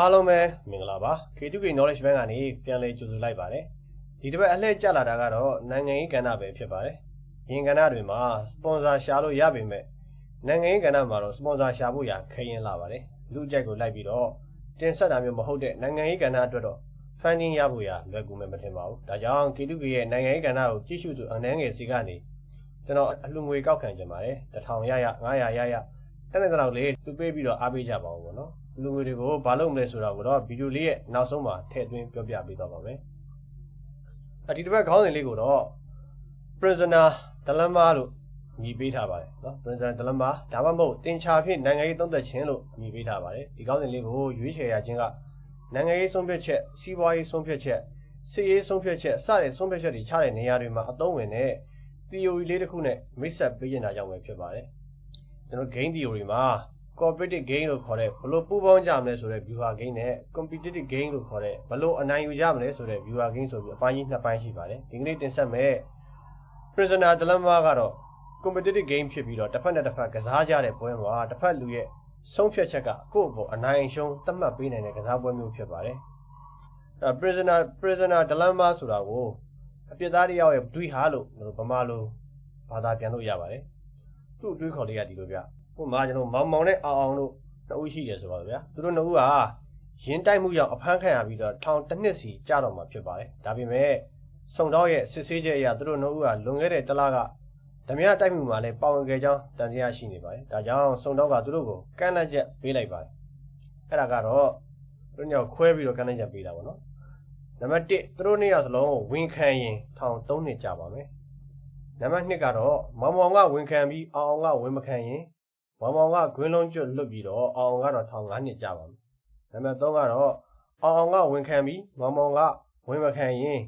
အားလုံးပဲမင်္ဂလာပါ K2K Knowledge Bank ကနေပြန်လည်ကြိုဆိုလိုက်ပါတယ်ဒီတစ်ပတ်အလှည့်ကျလာတာကတော့နိုင်ငံရေးကဏ္ဍပဲဖြစ်ပါတယ်ရင်ကဏ္ဍတွေမှာစပွန်ဆာရှာလို့ရပေမဲ့နိုင်ငံရေးကဏ္ဍမှာတော့စပွန်ဆာရှာဖို့ရခရင်လာပါတယ်လူအကြိုက်ကိုလိုက်ပြီးတော့တင်ဆက်တာမျိုးမဟုတ်တဲ့နိုင်ငံရေးကဏ္ဍအတွက်တော့ funding ရဖို့ရလွယ်ကူမယ်မထင်ပါဘူးဒါကြောင့် K2K ရဲ့နိုင်ငံရေးကဏ္ဍကိုကြည့်ရှုသူအနှန်းငယ်စီကနေကျွန်တော်အလှငွေကောက်ခံကြပါတယ်1000ရရ900ရရအဲ့ဒါတော့လေးသူပေးပြီးတော့အားပေးကြပါဦးပေါ့နော် လူငွေတွေကိုဘာလုပ်မလဲဆိုတာကိုတော့ဗီဒီယိုလေးရဲ့နောက်ဆုံးမှာထည့်သွင်းပြောပြပေးတော့ပါမယ်။အဲဒီတစ်ပတ်ခေါင်းစဉ်လေးကိုတော့ prisoner dilemma လို့ညီပေးထားပါတယ်နော် prisoner dilemma ဒါမှမဟုတ်တင်ချာဖြစ်နိုင်ငံရေးသုံးသက်ခြင်းလို့ညီပေးထားပါတယ်ဒီခေါင်းစဉ်လေးကိုရွေးချယ်ရခြင်းကနိုင်ငံရေးဆုံးဖြတ်ချက်စီးပွားရေးဆုံးဖြတ်ချက်စီးရေးဆုံးဖြတ်ချက်စတဲ့ဆုံးဖြတ်ချက်တွေချတဲ့နေရာတွေမှာအသုံးဝင်တဲ့ theory လေးတစ်ခုနဲ့မိတ်ဆက်ပေးနေတာကြောင့်ပဲဖြစ်ပါတယ်ကျွန်တော် game theory မှာ cooperative game လို့ခေါ်တဲ့ဘလို့ပူးပေါင်းကြမလဲဆိုတဲ့ viewer game နဲ့ competitive game လို့ခေါ်တဲ့ဘလို့အနိုင်ယူကြမလဲဆိုတဲ့ viewer game ဆိုပြီးအပိုင်းကြီးနှစ်ပိုင်းရှိပါတယ်ဒီကနေ့တင်ဆက်မဲ့ prisoner dilemma ကတော့ competitive game ဖြစ်ပြီးတော့တစ်ဖက်နဲ့တစ်ဖက်ကစားကြတဲ့ပွဲမှာတစ်ဖက်လူရဲ့ဆုံးဖြတ်ချက်ကကိုယ့်အပေါ်အနိုင်အရှုံးသတ်မှတ်ပေးနိုင်တဲ့ကစားပွဲမျိုးဖြစ်ပါတယ်အဲ prisoner prisoner dilemma ဆိုတာကိုအပြစ်သားတစ်ယောက်ရဲ့တွေးဟာလို့ဗမာလိုဘာသာပြန်လို့ရပါတယ်သူ့အတွေးခေါ်လေးကဒီလိုပြ ဟိုမှာကျွန်တော်မောင်မောင်နဲ့အောင်အောင်တို့နှစ်ဦးရှိတယ်ဆိုပါဗျာသူတို့နှစ်ဦးဟာရင်းတိုက်မှုကြောင့်အဖမ်းခံရပြီးတော့ထောင်တစ်နှစ်စီကြာတော့မှာဖြစ်ပါတယ်ဒါပေမဲ့စုံတော့ရဲ့စစ်ဆေးချက်အရသူတို့နှစ်ဦးဟာလွန်ခဲ့တဲ့တစ်လကဓမြတိုက်မှုမှာလည်းပါဝင်ခဲ့ကြောင်းတန်တရားရှိနေပါတယ်ဒါကြောင့်စုံတော့ကသူတို့ကိုကန့်လန့်ချက်ပေးလိုက်ပါတယ်အဲ့ဒါကတော့သူတို့ညောခွဲပြီးတော့ကန့်လန့်ချက်ပေးတာပေါ့နော်နံပါတ်1သူတို့နှစ်ယောက်စလုံးဝင်ခံရင်ထောင်3နှစ်ကြာပါမယ်နံပါတ်2ကတော့မောင်မောင်ကဝင်ခံပြီးအောင်အောင်ကဝင်မခံရင် မောင်မောင်ကဂွင်းလုံးကျွတ်လွတ်ပြီးတော့အောင်အောင်ကတော့ထောင်၅နှစ်ကြာပါမယ်။နံပါတ်3ကတော့အောင်အောင်ကဝန်ခံပြီးမောင်မောင်ကဝန်မခံရင်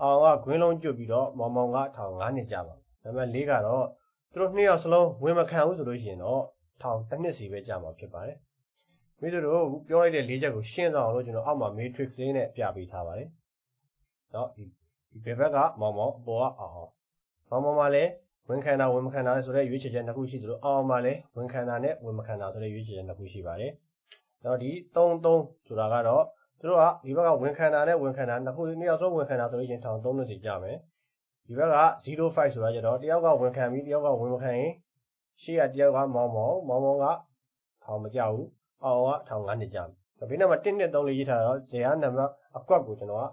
အောင်ကဂွင်းလုံးကျွတ်ပြီးတော့မောင်မောင်ကထောင်၅နှစ်ကြာပါမယ်။နံပါတ်4ကတော့သူတို့နှစ်ယောက်စလုံးဝန်မခံဘူးဆိုလို့ရှိရင်တော့ထောင်တစ်နှစ်စီပဲကြာမှာဖြစ်ပါတယ်။မိတို့တို့ပြောလိုက်တဲ့၄ချက်ကိုရှင်းအောင်လို့ကျွန်တော်အောက်မှာ matrix လေးနဲ့ပြပေးထားပါတယ်။နော်ဒီဒီဘက်ကမောင်မောင်အပေါ်ကအောင်မောင်မောင်ကလည်း ဝန်ခံတာဝန်မခံတာဆိုတဲ့ရွေးချယ်ချက်နှစ်ခုရှိသလိုအောင်အောင်မှာလည်းဝန်ခံတာနဲ့ဝန်မခံတာဆိုတဲ့ရွေးချယ်ချက်နှစ်ခုရှိပါတယ်။တော့ဒီ33ဆိုတာကတော့သူတို့ကဒီဘက်ကဝန်ခံတာနဲ့ဝန်ခံတာနှစ်ခုနှစ်ယောက်ဆုံးဝန်ခံတာဆိုလို့ချင်းထောင်3နှစ်စီကြမယ်။ဒီဘက်က05ဆိုတာကျတော့တယောက်ကဝန်ခံပြီးတယောက်ကဝန်မခံရင်ရှေ့ကတယောက်ကမောင်မောင်မောင်မောင်ကထောင်မကြဘူး။အောင်ကထောင်9နှစ်ကြမယ်။ဘေးနားမှာ1နဲ့3လေးရေးထားတော့ဇေယျနံပါတ်အကွက်ကိုကျွန်တော်က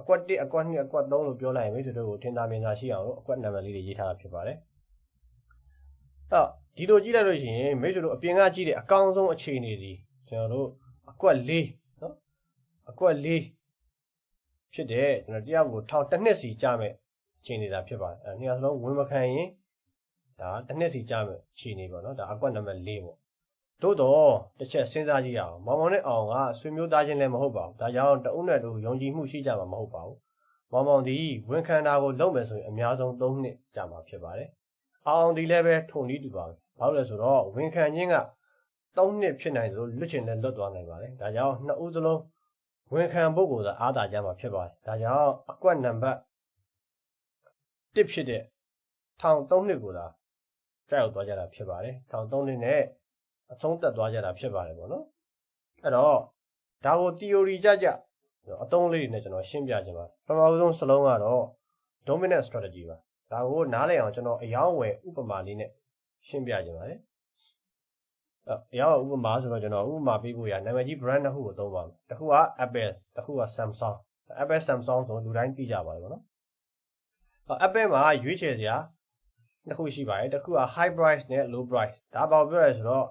အကွက်1အကွက်2အကွက်3လို့ပြောလိုက်ရင်မိတ်ဆွေတို့ကိုထင်သာမြင်သာရှိအောင်လို့အကွက်နံပါတ်လေးတွေရေးထားတာဖြစ်ပါတယ်။အဲ့ဒီလိုကြည့်လိုက်လို့ရှိရင်မိတ်ဆွေတို့အပြင်ကကြည့်တဲ့အကောင်းဆုံးအခြေအနေစီကျွန်တော်တို့အကွက်4နော်အကွက်4ဖြစ်တဲ့ကျွန်တော်တယောက်ကိုထောင်တစ်နှစ်စီကြာမဲ့အခြေအနေသာဖြစ်ပါတယ်။အဲ့နှစ်ယောက်စလုံးဝင်မခံရင်ဒါတစ်နှစ်စီကြာမဲ့အခြေအနေပေါ့နော်ဒါအကွက်နံပါတ်4ပေါ့ သို့တော့တစ်ချက်စဉ်းစားကြည့်ရအောင်မောင်မောင်နဲ့အောင်ကဆွေမျိုးသားချင်းလည်းမဟုတ်ပါဘူးဒါကြောင့်တအုပ်နဲ့တူယုံကြည်မှုရှိကြမှာမဟုတ်ပါဘူးမောင်မောင်ဒီဝန်ခံတာကိုလုပ်မယ်ဆိုရင်အများဆုံး3နှစ်ကြာမှာဖြစ်ပါတယ်အောင်ဒီလည်းပဲထုံနည်းတူပါပဲဘာလို့လဲဆိုတော့ဝန်ခံခြင်းက3နှစ်ဖြစ်နိုင်သလိုလွတ်ချင်လည်းလွတ်သွားနိုင်ပါတယ်ဒါကြောင့်နှစ်ဦးစလုံးဝန်ခံဖို့ကိုသာအားသာကြမှာဖြစ်ပါတယ်ဒါကြောင့်အကွက်နံပါတ်1ဖြစ်တဲ့ထောင်3နှစ်ကိုသာကြောက်သွားကြတာဖြစ်ပါတယ်ထောင်3နှစ်နဲ့ အဆုံးသက်သွားကြတာဖြစ်ပါတယ်ပေါ့နော်အဲ့တော့ဒါကို theory ကြကြအသုံးလေးတွေနဲ့ကျွန်တော်ရှင်းပြခြင်းပါပထမဆုံးစလုံးကတော့ dominant strategy ပါဒါကိုနားလည်အောင်ကျွန်တော်အယောင်းဝယ်ဥပမာလေးနဲ့ရှင်းပြခြင်းပါတယ်အယောင်းဥပမာဆိုတော့ကျွန်တော်ဥပမာပေးဖို့ရနာမည်ကြီး brand နှစ်ခုကိုသုံးပါမယ်တစ်ခုက Apple တစ်ခုက Samsung Apple Samsung ဆိုလူတိုင်းသိကြပါတယ်ပေါ့နော် Apple မှာရွေးချယ်စရာနှစ်ခုရှိပါတယ်တစ်ခုက high price နဲ့ low price ဒါဘာပြောရဲဆိုတော့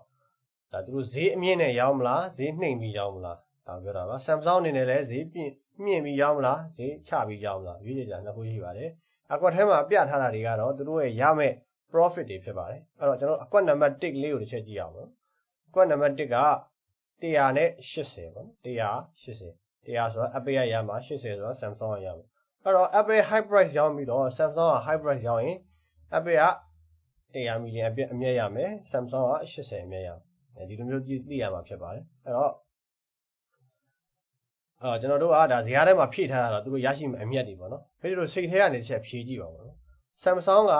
ဒါသူတို့ဈေးအမြင့်နဲ့ရောင်းမလားဈေးနှိမ်ပြီးရောင်းမလားဒါပြောတာပါ Samsung အနေနဲ့လည်းဈေးပြင့်မြင့်ပြီးရောင်းမလားဈေးချပြီးရောင်းမလားရွေးချယ်ကြနှစ်ခုရှိပါတယ်အကွက်ထဲမှာပြထားတာတွေကတော့သူတို့ရဲ့ရမယ့် profit တွေဖြစ်ပါတယ်အဲ့တော့ကျွန်တော်အကွက်နံပါတ်1လေးကိုတစ်ချက်ကြည့်အောင်နော်အကွက်နံပါတ်1က100နဲ့80ပေါ့နော်180 100ဆိုတော့ Apple ရရမှာ80ဆိုတော့ Samsung ရရမှာအဲ့တော့ Apple high price ရောင်းပြီးတော့ Samsung က high price ရောင်းရင် Apple က100 million အပြည့်အမြတ်ရမယ် Samsung က80အမြတ်ရမယ် အဲဒီလိုမျိုးသိရမှာဖြစ်ပါတယ်အဲ့တော့အော်ကျွန်တော်တို့ကဒါဇရာထဲမှာဖြည့်ထားတာတော့သူတို့ရရှိမယ့်အမြတ်တွေပေါ့နော်ဖိတို့စိတ်ထဲကနေတစ်ချက်ဖြည့်ကြည့်ပါဦးနော် Samsung က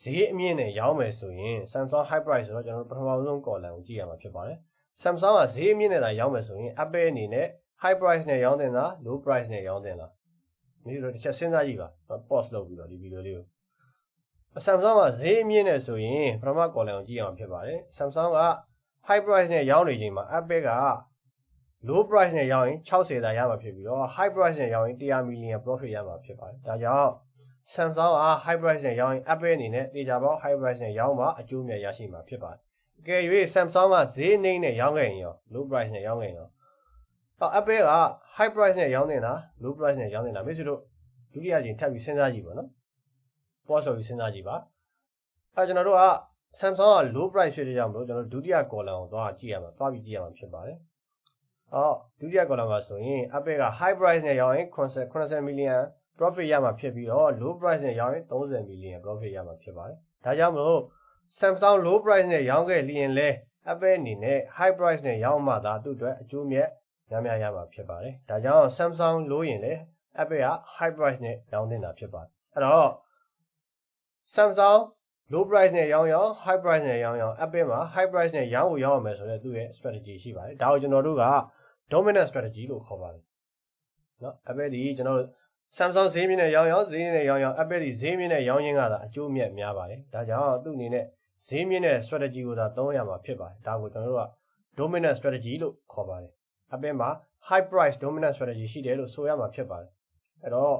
ဈေးအမြင့်နဲ့ရောင်းမယ်ဆိုရင် Samsung High Price ဆိုတော့ကျွန်တော်တို့ပထမဆုံး column ကိုကြည့်ရမှာဖြစ်ပါတယ် Samsung ကဈေးအမြင့်နဲ့သာရောင်းမယ်ဆိုရင် Apple အနေနဲ့ high price နဲ့ရောင်းတင်တာ low price နဲ့ရောင်းတင်တာဒီလိုတစ်ချက်စဉ်းစားကြည့်ပါ pause လုပ်ပြီးတော့ဒီဗီဒီယိုလေးကို Samsung ကဈေးအမြင့်နဲ့ဆိုရင်ပထမ column ကိုကြည့်အောင်ဖြစ်ပါတယ် Samsung က high price နဲ့ရောင်းနေချိန်မှာ Apple က low price နဲ့ရောင်းရင်60သာရမှာဖြစ်ပြီးတော့ high price နဲ့ရောင်းရင်100 million profit ရမှာဖြစ်ပါတယ်ဒါကြောင့် Samsung က high price နဲ့ရောင်းရင် Apple အနေနဲ့တေချာပေါက် high price နဲ့ရောင်းမှာအကျိုးမြတ်ရရှိမှာဖြစ်ပါတယ်အကယ်၍ Samsung ကဈေးနှိမ့်နဲ့ရောင်းခဲ့ရင်ရော low price နဲ့ရောင်းခဲ့ရင်ရောတော့ Apple က high price နဲ့ရောင်းနေတာ low price နဲ့ရောင်းနေတာမိတ်ဆွေတို့ဒုတိယကြိမ်ထပ်ပြီးစဉ်းစားကြည့်ပါနော် pause ဆိုပြီးစဉ်းစားကြည့်ပါအဲကျွန်တော်တို့က Samsung က low price ဖြစ်တဲ့ကြောင့်မလို့ကျွန်တော်တို့ဒုတိယ column ကိုသွားကြည့်ရမှာသွားပြီးကြည့်ရမှာဖြစ်ပါတယ်အော်ဒုတိယ column မှာဆိုရင် Apple က high price နဲ့ရောင်းရင်80 80 million profit ရမှာဖြစ်ပြီးတော့ low price နဲ့ရောင်းရင်30 million profit ရမှာဖြစ်ပါတယ်ဒါကြောင့်မလို့ Samsung low price နဲ့ရောင်းခဲ့လျင်လဲ Apple အနေနဲ့ high price နဲ့ရောင်းမှသာသူ့အတွက်အကျိုးမြတ်များများရမှာဖြစ်ပါတယ်ဒါကြောင့် Samsung လို့ရင်လဲ Apple က high price နဲ့ရောင်းနေတာဖြစ်ပါတယ်အဲ့တော့ Samsung low price နဲ့ရောင်းရောင်း high price နဲ့ရောင်းရောင်း Apple မှာ high price နဲ့ရောင်းကိုရောင်းရမယ်ဆိုတော့သူ့ရဲ့ strategy ရှိပါတယ်ဒါကိုကျွန်တော်တို့က dominant strategy လို့ခေါ်ပါတယ်เนาะ Apple ဒီကျွန်တော်တို့ Samsung ဈေးမြင့်နဲ့ရောင်းရောင်းဈေးနဲ့ရောင်းရောင်း Apple ဒီဈေးမြင့်နဲ့ရောင်းရင်းကသာအကျိုးမြတ်များပါတယ်ဒါကြောင့်သူ့အနေနဲ့ဈေးမြင့်တဲ့ strategy ကိုသာသုံးရမှာဖြစ်ပါတယ်ဒါကိုကျွန်တော်တို့က dominant strategy လို့ခေါ်ပါတယ် Apple မှာ high price dominant strategy ရှိတယ်လို့ဆိုရမှာဖြစ်ပါတယ်အဲ့တော့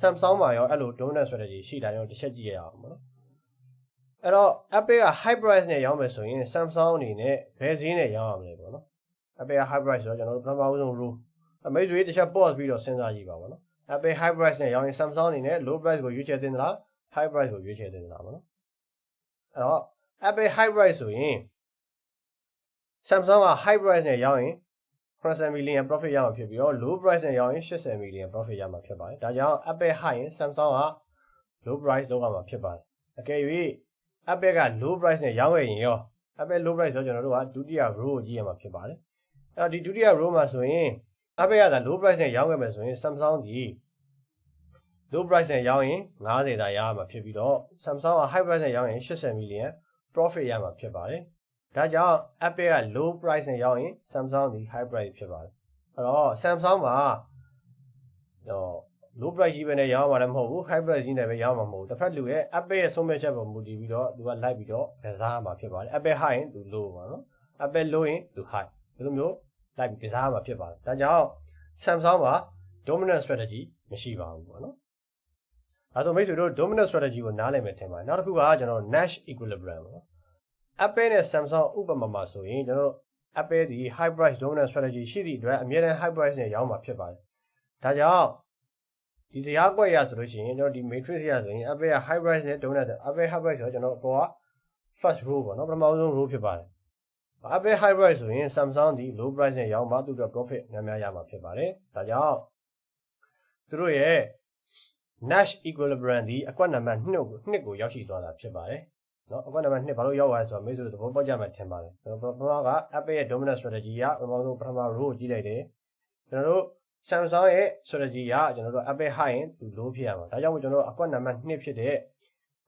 Samsung မှာရောအဲ့လို dominant strategy ရှိတာရောတစ်ချက်ကြည့်ရအောင်ပေါ့နော် အဲ့တော့ Apple က high price နဲ့ရောင်းမယ်ဆိုရင် Samsung အနေနဲ့ဘယ်ဈေးနဲ့ရောင်းရမလဲပေါ့နော် Apple က high price ဆိုတော့ကျွန်တော်တို့ပထမဆုံး rule အမေတွေတစ်ချက် pause ပြီးတော့စဉ်းစားကြည့်ပါပေါ့နော် Apple high price နဲ့ရောင်းရင် Samsung အနေနဲ့ low price ကိုရွေးချယ်သင့်သလား high price ကိုရွေးချယ်သင့်သလားပေါ့နော်အဲ့တော့ Apple high price ဆိုရင် Samsung က high price နဲ့ရောင်းရင်80 million profit ရမှာဖြစ်ပြီးတော့ low price နဲ့ရောင်းရင်80 million profit ရမှာဖြစ်ပါတယ်ဒါကြောင့် Apple high ရင် Samsung က low price လောက်ရမှာဖြစ်ပါတယ်အကယ်၍ Apple က low price နဲ့ရောင်းခဲ့ရင်ရော Apple low price ဆိုကျွန်တော်တို့ကဒုတိယ row ကိုကြည့်ရမှာဖြစ်ပါတယ်အဲ့တော့ဒီဒုတိယ row မှာဆိုရင် Apple ကသာ low price နဲ့ရောင်းခဲ့မယ်ဆိုရင် Samsung ဒီ low price နဲ့ရောင်းရင်90သာရမှာဖြစ်ပြီးတော့ Samsung က high price နဲ့ရောင်းရင်80 million profit ရမှာဖြစ်ပါတယ်ဒါကြောင့် Apple က low price နဲ့ရောင်းရင် Samsung ဒီ high price ဖြစ်ပါတယ်အဲ့တော့ Samsung မှာတော့ low price ကြီးပဲနဲ့ရောင်းမှာလည်းမဟုတ်ဘူး high price ကြီးနဲ့ပဲရောင်းမှာမဟုတ်ဘူးတစ်ဖက်လူရဲ့ Apple ရဲ့ဆုံးဖြတ်ချက်ပေါ်မူတည်ပြီးတော့သူကလိုက်ပြီးတော့ကစားမှာဖြစ်ပါတယ် Apple high ရင်သူ low ပါနော် Apple low ရင်သူ high ဒီလိုမျိုးလိုက်ပြီးကစားမှာဖြစ်ပါတယ်ဒါကြောင့် Samsung မှာ dominant strategy မရှိပါဘူးပေါ့နော်အဲဆိုမိတ်ဆွေတို့ dominant strategy ကိုနားလည်မယ်ထင်ပါတယ်နောက်တစ်ခုကကျွန်တော် Nash equilibrium ပေါ့နော် Apple နဲ့ Samsung ဥပမာမှာဆိုရင်ကျွန်တော် Apple ဒီ high price dominant strategy ရှိသည့်အတွက်အမြဲတမ်း high price နဲ့ရောင်းမှာဖြစ်ပါတယ်ဒါကြောင့် ဒီတရားကွက်ရဆိုလို့ရှိရင်ကျွန်တော်ဒီ matrix ရဆိုရင် Apple က high price နဲ့ dominant Apple high price ဆိုတော့ကျွန်တော်အပေါ်က first row ပေါ့နော်ပထမဆုံး row ဖြစ်ပါတယ် Apple high price ဆိုရင် Samsung ဒီ low price နဲ့ရောင်းမှသူတို့ profit များများရမှာဖြစ်ပါတယ်ဒါကြောင့်သူတို့ရဲ့ Nash equilibrium ဒီအကွက်နံပါတ်2ကို2ကိုရောက်ရှိသွားတာဖြစ်ပါတယ်နော်အကွက်နံပါတ်2ဘာလို့ရောက်သွားလဲဆိုတော့မေးဆိုလို့သဘောပေါက်ကြမှာထင်ပါတယ်ကျွန်တော်ပထမက Apple ရဲ့ dominant strategy ကပထမဆုံးပထမ row ကိုကြည့်လိုက်တယ်ကျွန်တော်တို့ Samsung ရဲ့ strategy ကကျွန်တော်တို့ Apple high ရင်သူ low ဖြစ်ရမှာဒါကြောင့်မို့ကျွန်တော်တို့အကွက်နံပါတ်2ဖြစ်တဲ့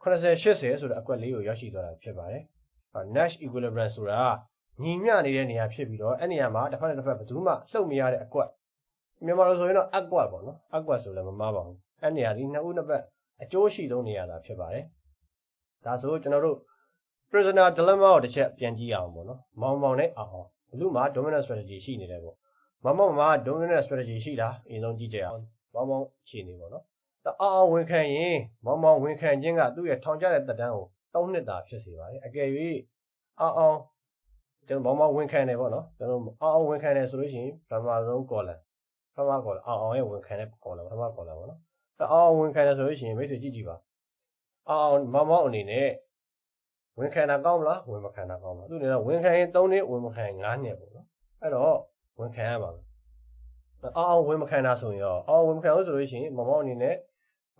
80 80ဆိုတဲ့အကွက်လေးကိုရောက်ရှိသွားတာဖြစ်ပါတယ် Nash equilibrium ဆိုတာညီမျှနေတဲ့နေရာဖြစ်ပြီးတော့အဲ့နေရာမှာတစ်ဖက်နဲ့တစ်ဖက်ဘယ်သူမှလှုပ်မရတဲ့အကွက်မြန်မာလိုဆိုရင်တော့အကွက်ပေါ့နော်အကွက်ဆိုလည်းမမှားပါဘူးအဲ့နေရာဒီနှစ်ဦးနှစ်ပတ်အကျိုးရှိဆုံးနေရာသာဖြစ်ပါတယ်ဒါဆိုကျွန်တော်တို့ prisoner dilemma ကိုတစ်ချက်ပြန်ကြည့်အောင်ပေါ့နော်မောင်မောင်နဲ့အောင်အောင်ဘလူးမှာ dominant strategy ရှိနေတယ်ပေါ့ မောင်မောင်မှာ dominant strategy ရှိတာအရင်ဆုံးကြည့်ကြအောင်မောင်မောင်ခြေနေပေါ့နော်အောင်အောင်ဝင်ခံရင်မောင်မောင်ဝင်ခံခြင်းကသူ့ရဲ့ထောင်ကျတဲ့တက်တန်းကို၃နှစ်တာဖြစ်စေပါတယ်အကယ်၍အောင်အောင်ကျွန်တော်မောင်မောင်ဝင်ခံတယ်ပေါ့နော်ကျွန်တော်အောင်အောင်ဝင်ခံတယ်ဆိုလို့ရှိရင်ပထမဆုံး column ပထမ column အောင်အောင်ရဲ့ဝင်ခံတဲ့ column ပထမ column ပေါ့နော်အောင်ဝင်ခံတယ်ဆိုလို့ရှိရင်မိတ်ဆွေကြည့်ကြည့်ပါအောင်မောင်မောင်အနေနဲ့ဝင်ခံတာကောင်းမလားဝင်မခံတာကောင်းမလားသူအနေနဲ့ဝင်ခံရင်3နှစ်ဝင်မခံရင်9နှစ်ပေါ့နော်အဲ့တော့ ဝင်ခံရပါမယ်အောင်ဝင်မခံတာဆိုရင်ရောအောင်ဝင်မခံလို့ဆိုလို့ရှိရင်မောင်မောင်အနေနဲ့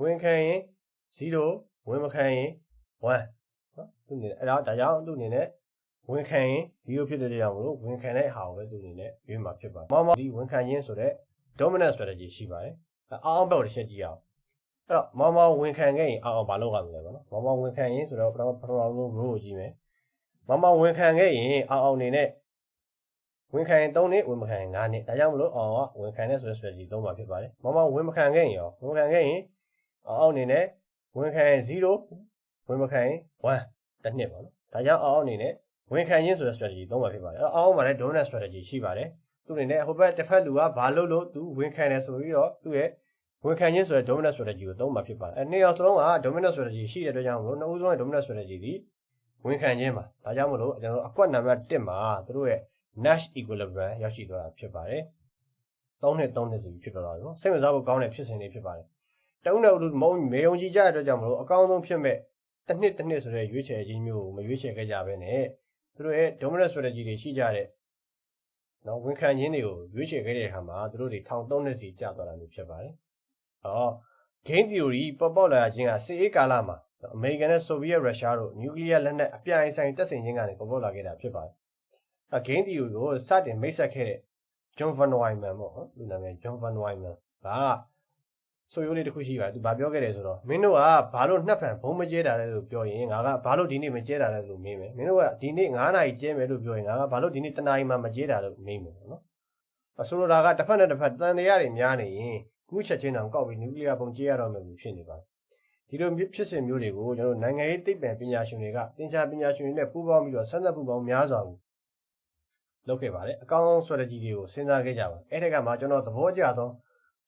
ဝင်ခံရင်0ဝင်မခံရင်1နော်သူအနေနဲ့အဲ့တော့ဒါကြောင့်သူအနေနဲ့ဝင်ခံရင်0ဖြစ်တဲ့ကြောင့်မလို့ဝင်ခံတဲ့ဟာကိုပဲသူအနေနဲ့ရွေးမှာဖြစ်ပါတယ်မောင်မောင်ဒီဝင်ခံခြင်းဆိုတဲ့ dominant strategy ရှိပါတယ်အောင်ဘက်ကိုတစ်ချက်ကြည့်အောင်အဲ့တော့မောင်မောင်ဝင်ခံခဲ့ရင်အောင်အောင်မလုပ်ရမလဲပေါ့နော်မောင်မောင်ဝင်ခံရင်ဆိုတော့ပထမပထမဆုံး row ကိုကြည့်မယ်မောင်မောင်ဝင်ခံခဲ့ရင်အောင်အောင်နေနဲ့ ဝင်ခံရင်3နှစ်ဝင်မခံရင်9နှစ်ဒါကြောင့်မလို့အောင်ကဝင်ခံတဲ့ဆိုတဲ့ strategy သုံးပါဖြစ်ပါတယ်မမဝင်မခံခဲ့ရင်ရောဝင်မခံခဲ့ရင်အောင်အနေနဲ့ဝင်ခံရင်0ဝင်မခံရင်1တစ်နှစ်ပေါ့နော်ဒါကြောင့်အောင်အနေနဲ့ဝင်ခံခြင်းဆိုတဲ့ strategy သုံးပါဖြစ်ပါတယ်အဲ့အောင်မှာလည်း dominant strategy ရှိပါတယ်သူအနေနဲ့ဟိုဘက်တစ်ဖက်လူကဘာလို့လို့သူဝင်ခံတယ်ဆိုပြီးတော့သူ့ရဲ့ဝင်ခံခြင်းဆိုတဲ့ dominant strategy ကိုသုံးပါဖြစ်ပါတယ်အဲနှစ်ယောက်စလုံးက dominant strategy ရှိတဲ့အတွက်ကြောင့်မလို့နှစ်ဦးစလုံးရဲ့ dominant strategy ဒီဝင်ခံခြင်းပါဒါကြောင့်မလို့ကျွန်တော်တို့အကွက်နံပါတ်1မှာသူတို့ရဲ့ Nash equilibrium ရောက်ရှိသွားတာဖြစ်ပါတယ်။3နှစ်3နှစ်ဆိုပြီးဖြစ်သွားတာနော်။စိတ်ဝင်စားဖို့ကောင်းတဲ့ဖြစ်စဉ်တွေဖြစ်ပါတယ်။တအုပ်နဲ့အုပ်မုံမေယုံကြည်ကြတဲ့အတွက်ကြောင့်မလို့အကောင်းဆုံးဖြစ်မဲ့တစ်နှစ်တစ်နှစ်ဆိုတဲ့ရွေးချယ်ခြင်းမျိုးကိုမရွေးချယ်ခဲ့ကြဘဲနဲ့သူတို့ရဲ့ dominant strategy တွေရှိကြတဲ့နော်ဝန်ခံခြင်းတွေကိုရွေးချယ်ခဲ့တဲ့အခါမှာသူတို့တွေ13နှစ်စီကြာသွားတာမျိုးဖြစ်ပါတယ်။အော် game theory ပေါ်ပေါက်လာခြင်းကစစ်အေးကာလမှာအမေရိကန်နဲ့ဆိုဗီယက်ရုရှားတို့နျူကလ িয়ার လက်နက်အပြိုင်ဆိုင်တပ်ဆင်ခြင်းကနေပေါ်ပေါက်လာခဲ့တာဖြစ်ပါတယ်။အ ဂိမ်းတီကိုစတင်မိတ်ဆက်ခဲ့တဲ့ John Van Wyman ပေါ့နော်သူနာမည် John Van Wyman ကဆိုရိုးလေးတစ်ခုရှိပါတယ်သူဘာပြောခဲ့တယ်ဆိုတော့မင်းတို့ကဘာလို့နှက်ဖန်ဘုံမကျဲတာလဲလို့ပြောရင်ငါကဘာလို့ဒီနေ့မကျဲတာလဲလို့မေးမယ်မင်းတို့ကဒီနေ့9နာရီကျဲမယ်လို့ပြောရင်ငါကဘာလို့ဒီနေ့တနာရီမှမကျဲတာလို့မေးမယ်ပေါ့နော်အဆိုလိုတာကတစ်ဖက်နဲ့တစ်ဖက်တန်တရားတွေများနေရင်ကူးချက်ချင်းတောင်ကောက်ပြီးနျူကလ িয়ার ဘုံကျဲရတော့မယ်လို့ဖြစ်နေပါတယ်ဒီလိုဖြစ်စဉ်မျိုးတွေကိုကျွန်တော်နိုင်ငံရေးသိပ္ပံပညာရှင်တွေကသင်္ချာပညာရှင်တွေနဲ့ပူးပေါင်းပြီးတော့ဆန်းသက်ပူးပေါင်းများစွာကို လုပ်ခဲ့ပါတယ်အကောင်းဆုံး strategy တွေကိုစဉ်းစားခဲ့ကြပါအဲ့ဒါကမှကျွန်တော်သဘောကျဆုံး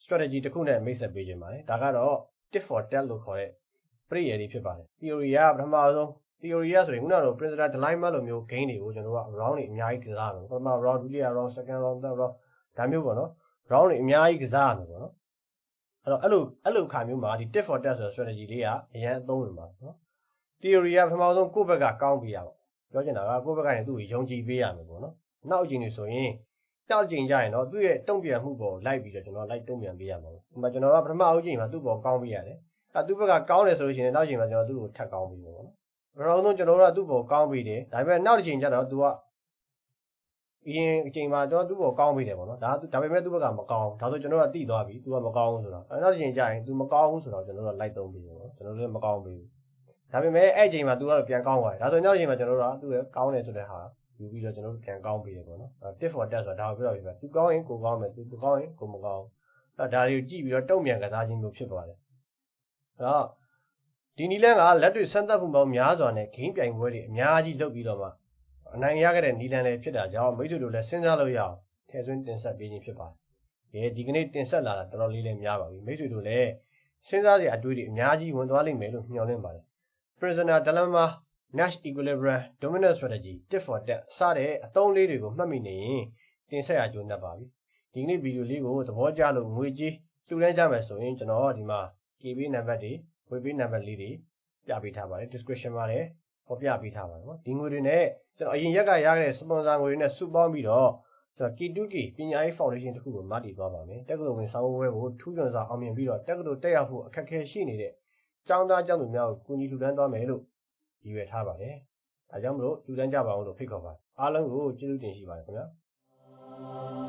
strategy တစ်ခုနဲ့မိတ်ဆက်ပေးခြင်းပါတယ်ဒါကတော့ tit for tat လို့ခေါ်တဲ့ပရိယာယ်ဖြစ်ပါတယ် theory ကပထမဆုံး theory ကဆိုရင်ခုနကတော့ prisoner dilemma လိုမျိုး game တွေကိုကျွန်တော်က round တွေအများကြီးကစားမယ်ပထမ round ဒုတိယ round second round third round ဒါမျိုးပေါ့နော် round တွေအများကြီးကစားရမယ်ပေါ့နော်အဲ့တော့အဲ့လိုအဲ့လိုခါမျိုးမှာဒီ tit for tat ဆိုတဲ့ strategy လေးကအရင်အသုံးဝင်ပါတယ်နော် theory ကပထမဆုံးကိုယ့်ဘက်ကကောင်းပြရပါပြောချင်တာကကိုယ့်ဘက်ကနေသူ့ကိုယုံကြည်ပေးရမယ်ပေါ့နော် နောက်အချိန်တွေဆိုရင်တောက်ချိန်ကြရင်တော့သူ့ရဲ့တုံ့ပြန်မှုပေါ်လိုက်ပြီးတော့ကျွန်တော်လိုက်တုံ့ပြန်ပေးရမှာပေါ့ဒီမှာကျွန်တော်ကပထမအချိန်မှာသူ့ပေါ်ကောင်းပေးရတယ်အဲသူ့ဘက်ကကောင်းတယ်ဆိုလို့ရှိရင်နောက်ချိန်မှာကျွန်တော်သူ့ကိုထပ်ကောင်းပေးမယ်ပေါ့နော်ပထမဆုံးကျွန်တော်တို့ကသူ့ပေါ်ကောင်းပေးတယ်ဒါပေမဲ့နောက်တစ်ချိန်ကျတော့သူကအရင်အချိန်မှာကျွန်တော်သူ့ပေါ်ကောင်းပေးတယ်ပေါ့နော်ဒါဒါပေမဲ့သူ့ဘက်ကမကောင်းဒါဆိုကျွန်တော်ကတိသွားပြီသူကမကောင်းဘူးဆိုတော့အဲနောက်တစ်ချိန်ကျရင်သူမကောင်းဘူးဆိုတော့ကျွန်တော်တို့လိုက်သုံးပေးတယ်ပေါ့ကျွန်တော်တို့လည်းမကောင်းပေးဘူးဒါပေမဲ့အဲ့ချိန်မှာသူကတော့ပြန်ကောင်းသွားတယ်ဒါဆိုနောက်ချိန်မှာကျွန်တော်တို့ကသူ့ရဲ့ကောင်းတယ်ဆိုတဲ့ဟာ ယူပြီးတော့ကျွန်တော်တို့ပြန်ကောင်းပေးတယ်ပေါ့နော် tip for tat ဆိုတာဒါကိုပြောပြပြသူကောင်းရင်ကိုကောင်းမယ်သူမကောင်းရင်ကိုမကောင်းအဲဒါတွေကိုကြည့်ပြီးတော့တုံ့ပြန်ကစားခြင်းမျိုးဖြစ်သွားတယ်အဲ့တော့ဒီနီလန်ကလက်တွေဆန်းသက်မှုပေါင်းများစွာနဲ့ဂိမ်းပြိုင်ပွဲတွေအများကြီးလုပ်ပြီးတော့မှအနိုင်ရခဲ့တဲ့နီလန်လည်းဖြစ်တာကြောင့်မိတ်ဆွေတို့လည်းစဉ်းစားလို့ရအောင်ထည့်သွင်းတင်ဆက်ပေးခြင်းဖြစ်ပါတယ်။ဒီဒီကနေ့တင်ဆက်လာတာတော်တော်လေးလည်းများပါပြီမိတ်ဆွေတို့လည်းစဉ်းစားစရာအတွေ့အကြုံအများကြီးဝင်သွားလိမ့်မယ်လို့မျှော်လင့်ပါတယ်။ Prisoner Dilemma Nash equilibrium dominant strategy tit for tat စတဲ့အသုံးလေးတွေကိုမှတ်မိနေရင်တင်ဆက်ရကြုံတတ်ပါပြီဒီနေ့ဗီဒီယိုလေးကိုသဘောကျလို့ငွေကြေးလှူဒန်းကြမယ်ဆိုရင်ကျွန်တော်ဒီမှာ KB နံပါတ်တွေဝေပေးနံပါတ်လေးတွေပြပေးထားပါတယ် description မှာလည်းဖော်ပြပေးထားပါတယ်နော်ဒီငွေတွေနဲ့ကျွန်တော်အရင်ရက်ကရခဲ့တဲ့ sponsor ငွေတွေနဲ့စုပေါင်းပြီးတော့ကျွန်တော် K2K ပညာရေး foundation တခုကိုမတည်သွားပါမယ်တက္ကသိုလ်ဝင်စာဝဲကိုထူးချွန်စွာအောင်မြင်ပြီးတော့တက္ကသိုလ်တက်ရောက်ဖို့အခက်အခဲရှိနေတဲ့ကျောင်းသားကျောင်းသူများကိုကူညီလှူဒန်းသွားမယ်လို့ ရည်ရွယ်ထားပါတယ်။ဒါကြောင့်မလို့လူတန်းကြပါအောင်လို့ဖိတ်ခေါ်ပါတယ်။အားလုံးကိုကျေးဇူးတင်ရှိပါတယ်ခင်ဗျာ။